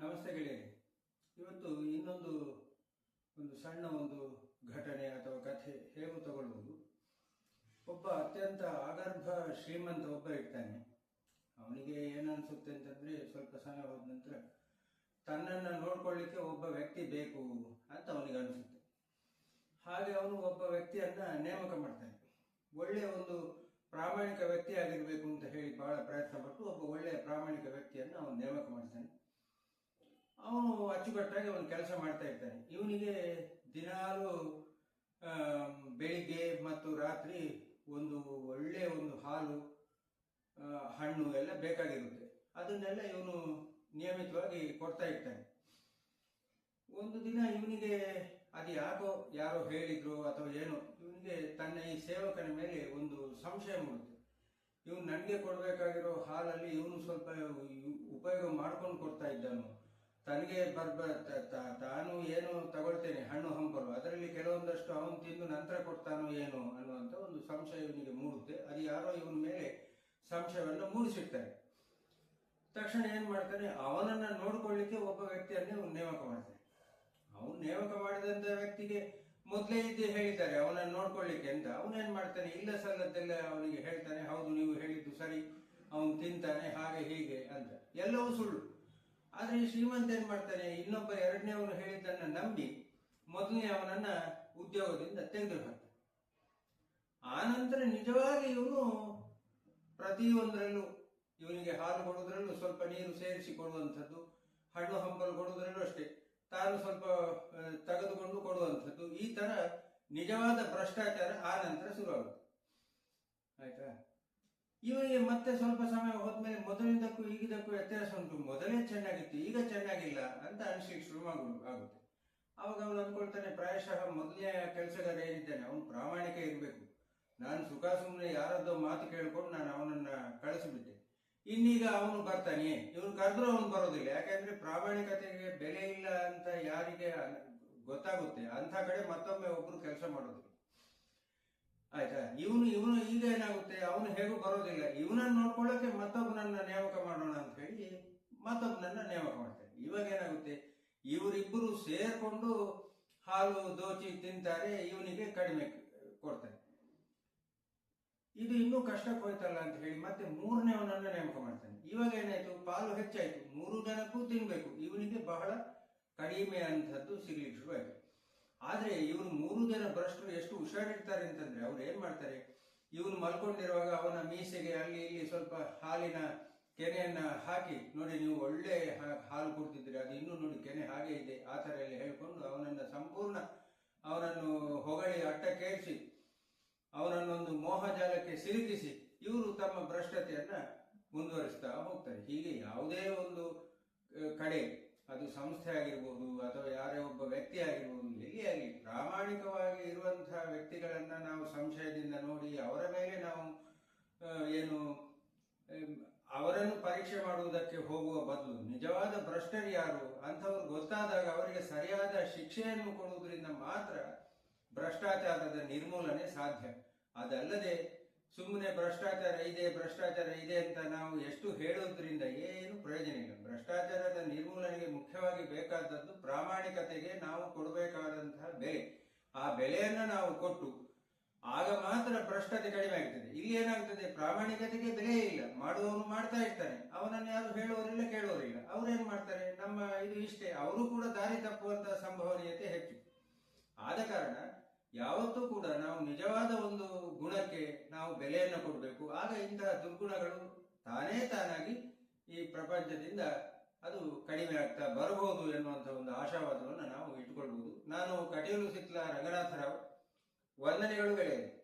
ನಮಸ್ತೆ ಗೆಳೆಯರೆ ಇವತ್ತು ಇನ್ನೊಂದು ಒಂದು ಸಣ್ಣ ಒಂದು ಘಟನೆ ಅಥವಾ ಕಥೆ ಹೇಗೂ ತಗೊಳ್ಬೋದು. ಒಬ್ಬ ಅತ್ಯಂತ ಆಗರ್ಭ ಶ್ರೀಮಂತ ಒಬ್ಬ ಇರ್ತಾನೆ. ಅವನಿಗೆ ಏನನ್ಸುತ್ತೆ ಅಂತಂದ್ರೆ ಸ್ವಲ್ಪ ಸಮಯ ಹೋದ ನಂತರ ತನ್ನನ್ನು ನೋಡ್ಕೊಳ್ಳಿಕ್ಕೆ ಒಬ್ಬ ವ್ಯಕ್ತಿ ಬೇಕು ಅಂತ ಅವನಿಗೆ ಅನಿಸುತ್ತೆ. ಹಾಗೆ ಅವನು ಒಬ್ಬ ವ್ಯಕ್ತಿಯನ್ನ ನೇಮಕ ಮಾಡ್ತಾನೆ. ಒಳ್ಳೆಯ ಒಂದು ಪ್ರಾಮಾಣಿಕ ವ್ಯಕ್ತಿ ಆಗಿರ್ಬೇಕು ಅಂತ ಹೇಳಿ ಬಹಳ ಪ್ರಯತ್ನ ಪಟ್ಟು ಒಬ್ಬ ಒಳ್ಳೆಯ ಪ್ರಾಮಾಣಿಕ ವ್ಯಕ್ತಿಯನ್ನು ಅವನು ನೇಮಕ ಮಾಡ್ತಾನೆ. ಅವನು ಅಚ್ಚುಕಟ್ಟಾಗಿ ಒಂದು ಕೆಲಸ ಮಾಡ್ತಾ ಇರ್ತಾನೆ. ಇವನಿಗೆ ದಿನಾಲು ಬೆಳಿಗ್ಗೆ ಮತ್ತು ರಾತ್ರಿ ಒಂದು ಒಳ್ಳೆಯ ಒಂದು ಹಾಲು ಹಣ್ಣು ಎಲ್ಲ ಬೇಕಾಗಿರುತ್ತೆ. ಅದನ್ನೆಲ್ಲ ಇವನು ನಿಯಮಿತವಾಗಿ ಕೊಡ್ತಾ ಇರ್ತಾನೆ. ಒಂದು ದಿನ ಇವನಿಗೆ ಅದು ಯಾಕೋ ಯಾರೋ ಹೇಳಿದ್ರು ಅಥವಾ ಏನೋ, ಇವನಿಗೆ ತನ್ನ ಈ ಸೇವಕನ ಮೇಲೆ ಒಂದು ಸಂಶಯ ಮೂಡುತ್ತೆ. ಇವನು ನನಗೆ ಕೊಡಬೇಕಾಗಿರೋ ಹಾಲಲ್ಲಿ ಇವನು ಸ್ವಲ್ಪ ಉಪಯೋಗ ಮಾಡ್ಕೊಂಡು ಕೊಡ್ತಾ ಇದ್ದಾನು ತನಗೆ ಬರ್ಬ ತಾನು ಏನು ತಗೊಳ್ತೇನೆ, ಹಣ್ಣು ಹಂಪಲು. ಅದರಲ್ಲಿ ಕೆಲವೊಂದಷ್ಟು ಅವನು ತಿಂದು ನಂತರ ಕೊಡ್ತಾನೋ ಏನು ಅನ್ನುವಂಥ ಒಂದು ಸಂಶಯ ಇವನಿಗೆ ಮೂಡುತ್ತೆ. ಅದು ಯಾರೋ ಇವನ ಮೇಲೆ ಸಂಶಯವನ್ನು ಮೂಡಿಸಿಡ್ತಾರೆ. ತಕ್ಷಣ ಏನು ಮಾಡ್ತಾನೆ, ಅವನನ್ನ ನೋಡ್ಕೊಳ್ಳಿಕ್ಕೆ ಒಬ್ಬ ವ್ಯಕ್ತಿಯನ್ನೇ ಅವನು ನೇಮಕ ಮಾಡ್ತಾನೆ. ಅವನು ನೇಮಕ ಮಾಡಿದಂತ ವ್ಯಕ್ತಿಗೆ ಮೊದಲೇ ಇದ್ದು ಹೇಳಿದ್ದಾರೆ, ಅವನನ್ನು ನೋಡ್ಕೊಳ್ಳಿಕ್ಕೆ ಅಂತ. ಅವನೇನ್ ಮಾಡ್ತಾನೆ, ಇಲ್ಲ ಸಲ್ಲದ್ದೆಲ್ಲ ಅವನಿಗೆ ಹೇಳ್ತಾನೆ, ಹೌದು, ನೀವು ಹೇಳಿದ್ದು ಸರಿ, ಅವನು ತಿಂತಾನೆ, ಹಾಗೆ ಹೀಗೆ ಅಂತ. ಎಲ್ಲವೂ ಸುಳ್ಳು. ಆದ್ರೆ ಈ ಶ್ರೀಮಂತ ಏನ್ ಮಾಡ್ತಾನೆ ಇನ್ನೊಬ್ಬ ಎರಡನೇ ಅವನು ಹೇಳಿದ್ದನ್ನ ನಂಬಿ ಮೊದಲನೇ ಅವನನ್ನ ಉದ್ಯೋಗದಿಂದ ತೆಗೆದು ಹಾಕ್ತಾನೆ ನಂತರ ನಿಜವಾಗಿ ಇವನು ಪ್ರತಿಯೊಂದರಲ್ಲೂ ಇವನಿಗೆ ಹಾಲು ಕೊಡುವುದರಲ್ಲೂ ಸ್ವಲ್ಪ ನೀರು ಸೇರಿಸಿ ಕೊಡುವಂಥದ್ದು, ಹಣ್ಣು ಹಂಪಲು ಕೊಡುವುದರಲ್ಲೂ ಅಷ್ಟೇ, ತಾನು ಸ್ವಲ್ಪ ತೆಗೆದುಕೊಂಡು ಕೊಡುವಂಥದ್ದು, ಈ ತರ ನಿಜವಾದ ಭ್ರಷ್ಟಾಚಾರ ಆ ನಂತರ ಶುರುವಾಗುತ್ತೆ. ಆಯ್ತಾ? ಇವನಿಗೆ ಮತ್ತೆ ಸ್ವಲ್ಪ ಸಮಯ ಹೋದ್ಮೇಲೆ ಮೊದಲಿಂದಕ್ಕೂ ಈಗಿದ್ದಕ್ಕೂ ವ್ಯತ್ಯಾಸ ಉಂಟು. ಮೊದಲೇ ಚೆನ್ನಾಗಿತ್ತು, ಈಗ ಚೆನ್ನಾಗಿಲ್ಲ ಅಂತ ಅನಿಸ್ಲಿಕ್ಕೆ ಶುರು ಆಗುತ್ತೆ. ಅವಾಗ ಅವನು ಅಂದ್ಕೊಳ್ತಾನೆ, ಪ್ರಾಯಶಃ ಮೊದಲನೇ ಕೆಲಸಗಾರ ಏನಿದ್ದಾನೆ, ಅವನು ಪ್ರಾಮಾಣಿಕ ಇರಬೇಕು. ನಾನು ಸುಖ ಸುಮ್ಮನೆ ಯಾರದ್ದೋ ಮಾತು ಕೇಳ್ಕೊಂಡು ನಾನು ಅವನನ್ನ ಕಳಿಸಿಬಿಟ್ಟೆ. ಇನ್ನೀಗ ಅವನು ಬರ್ತಾನೆ. ಇವನು ಕರೆದ್ರೂ ಅವನು ಬರೋದಿಲ್ಲ. ಯಾಕೆಂದ್ರೆ ಪ್ರಾಮಾಣಿಕತೆಗೆ ಬೆಲೆ ಇಲ್ಲ ಅಂತ ಯಾರಿಗೆ ಗೊತ್ತಾಗುತ್ತೆ. ಅಂತ ಕಡೆ ಮತ್ತೊಮ್ಮೆ ಒಬ್ರು ಕೆಲಸ ಮಾಡೋದಿಲ್ಲ. ಆಯ್ತಾ? ಇವನು ಇವನು ಈಗ ಏನಾಗುತ್ತೆ? ಅವನು ಹೇಗೂ ಬರೋದಿಲ್ಲ. ಇವನನ್ನು ನೋಡ್ಕೊಳ್ಳೋಕೆ ಮತ್ತೊಬ್ಬನನ್ನ ನೇಮಕ ಮಾಡೋಣ ಅಂತ ಹೇಳಿ ಮತ್ತೊಬ್ಬನನ್ನ ನೇಮಕ ಮಾಡ್ತಾರೆ. ಇವಾಗ ಏನಾಗುತ್ತೆ? ಇವರಿಬ್ಬರು ಸೇರ್ಕೊಂಡು ಹಾಲು, ದೋಚಿ ತಿಂತಾರೆ, ಇವನಿಗೆ ಕಡಿಮೆ ಕೊಡ್ತಾರೆ. ಇದು ಇನ್ನೂ ಕಷ್ಟಕ್ಕೆ ಹೋಯ್ತಲ್ಲ ಅಂತ ಹೇಳಿ ಮತ್ತೆ ಮೂರನೇವನನ್ನ ನೇಮಕ ಮಾಡ್ತಾನೆ. ಇವಾಗ ಏನಾಯ್ತು? ಪಾಲು ಹೆಚ್ಚಾಯ್ತು. ಮೂರು ಜನಕ್ಕೂ ತಿನ್ಬೇಕು. ಇವನಿಗೆ ಬಹಳ ಕಡಿಮೆ ಅಂತದ್ದು ಸಿಗ್ಲಿಕ್ಕೆ ಶುರುವಾಯ್ತು. ಆದ್ರೆ ಇವನು ಮೂರು ಜನ ಭ್ರಷ್ಟರು ಎಷ್ಟು ಹುಷಾರಿರ್ತಾರೆ ಅಂತಂದ್ರೆ ಅವ್ರು ಏನ್ ಮಾಡ್ತಾರೆ? ಇವನು ಮಲ್ಕೊಂಡಿರುವಾಗ ಅವನ ಮೀಸೆಗೆ ಅಲ್ಲಿ ಇಲ್ಲಿ ಸ್ವಲ್ಪ ಹಾಲಿನ ಕೆನೆಯನ್ನ ಹಾಕಿ, ನೋಡಿ ನೀವು ಒಳ್ಳೆ ಹಾಲು ಕೊಡ್ತಿದ್ದೀರಿ, ಅದು ಇನ್ನೂ ನೋಡಿ ಕೆನೆ ಹಾಗೆ ಇದೆ, ಆ ಥರ ಎಲ್ಲ ಹೇಳ್ಕೊಂಡು ಅವನನ್ನ ಸಂಪೂರ್ಣ ಅವನನ್ನು ಹೊಗಳಿ ಅಟ್ಟಕ್ಕೇರಿಸಿ, ಅವನನ್ನೊಂದು ಮೋಹಜಾಲಕ್ಕೆ ಸಿಲುಕಿಸಿ ಇವರು ತಮ್ಮ ಭ್ರಷ್ಟತೆಯನ್ನ ಮುಂದುವರಿಸ್ತಾ ಹೋಗ್ತಾರೆ. ಹೀಗೆ ಯಾವುದೇ ಒಂದು ಕಡೆ ಅದು ಸಂಸ್ಥೆ ಆಗಿರ್ಬೋದು ಅಥವಾ ಯಾರೇ ಒಬ್ಬ ವ್ಯಕ್ತಿ ಆಗಿರ್ಬೋದು ಆಗಲಿ ಪ್ರಾಮಾಣಿಕವಾಗಿ ಇರುವಂತಹ ವ್ಯಕ್ತಿಗಳನ್ನ ನಾವು ಸಂಶಯದಿಂದ ನೋಡಿ ಅವರ ಮೇಲೆ ನಾವು ಏನು ಅವರನ್ನು ಪರೀಕ್ಷೆ ಮಾಡುವುದಕ್ಕೆ ಹೋಗುವ ಬದಲು ನಿಜವಾದ ಭ್ರಷ್ಟರು ಯಾರು ಅಂಥವ್ರು ಗೊತ್ತಾದಾಗ ಅವರಿಗೆ ಸರಿಯಾದ ಶಿಕ್ಷೆಯನ್ನು ಕೊಡುವುದರಿಂದ ಮಾತ್ರ ಭ್ರಷ್ಟಾಚಾರದ ನಿರ್ಮೂಲನೆ ಸಾಧ್ಯ. ಅದಲ್ಲದೆ ಸುಮ್ಮನೆ ಭ್ರಷ್ಟಾಚಾರ ಇದೆ ಭ್ರಷ್ಟಾಚಾರ ಇದೆ ಅಂತ ನಾವು ಎಷ್ಟು ಹೇಳೋದ್ರಿಂದ ಏನು ಪ್ರಯೋಜನ ಇಲ್ಲ ಭ್ರಷ್ಟಾಚಾರದ ನಿರ್ಮೂಲನೆಗೆ ಮುಖ್ಯವಾಗಿ ಬೇಕಾದದ್ದು ಪ್ರಾಮಾಣಿಕತೆಗೆ ನಾವು ಕೊಡಬೇಕಾದಂತಹ ಬೆಲೆ. ಆ ಬೆಲೆಯನ್ನು ನಾವು ಕೊಟ್ಟು ಆಗ ಮಾತ್ರ ಭ್ರಷ್ಟತೆ ಕಡಿಮೆ ಆಗ್ತದೆ. ಇಲ್ಲಿ ಏನಾಗ್ತದೆ? ಪ್ರಾಮಾಣಿಕತೆಗೆ ಬೆಲೆ ಇಲ್ಲ. ಮಾಡುವವನು ಮಾಡ್ತಾ ಇರ್ತಾನೆ ಅವನನ್ನು ಯಾರು ಹೇಳುವವರಿಲ್ಲ, ಕೇಳುವವರಿಲ್ಲ. ಅವ್ರೇನ್ ಮಾಡ್ತಾರೆ? ನಮ್ಮ ಇದು ಇಷ್ಟೇ. ಅವರು ಕೂಡ ದಾರಿ ತಪ್ಪುವಂತಹ ಸಂಭವನೀಯತೆ ಹೆಚ್ಚು. ಆದ ಕಾರಣ ಯಾವತ್ತೂ ಕೂಡ ನಾವು ನಿಜವಾದ ಒಂದು ಗುಣಕ್ಕೆ ನಾವು ಬೆಲೆಯನ್ನು ಕೊಡಬೇಕು. ಆಗ ಇಂತಹ ದುರ್ಗುಣಗಳು ತಾನೇ ತಾನಾಗಿ ಈ ಪ್ರಪಂಚದಿಂದ ಅದು ಕಡಿಮೆ ಆಗ್ತಾ ಬರಬಹುದು ಎನ್ನುವಂತ ಒಂದು ಆಶಾವಾದವನ್ನು ನಾವು ಇಟ್ಟುಕೊಳ್ಬಹುದು. ನಾನು ಕಟೀಲು ಸಿಕ್ಲ ರಂಗನಾಥರಾವ್ ವಂದನೆಗಳು ಗೆಳೆಯರು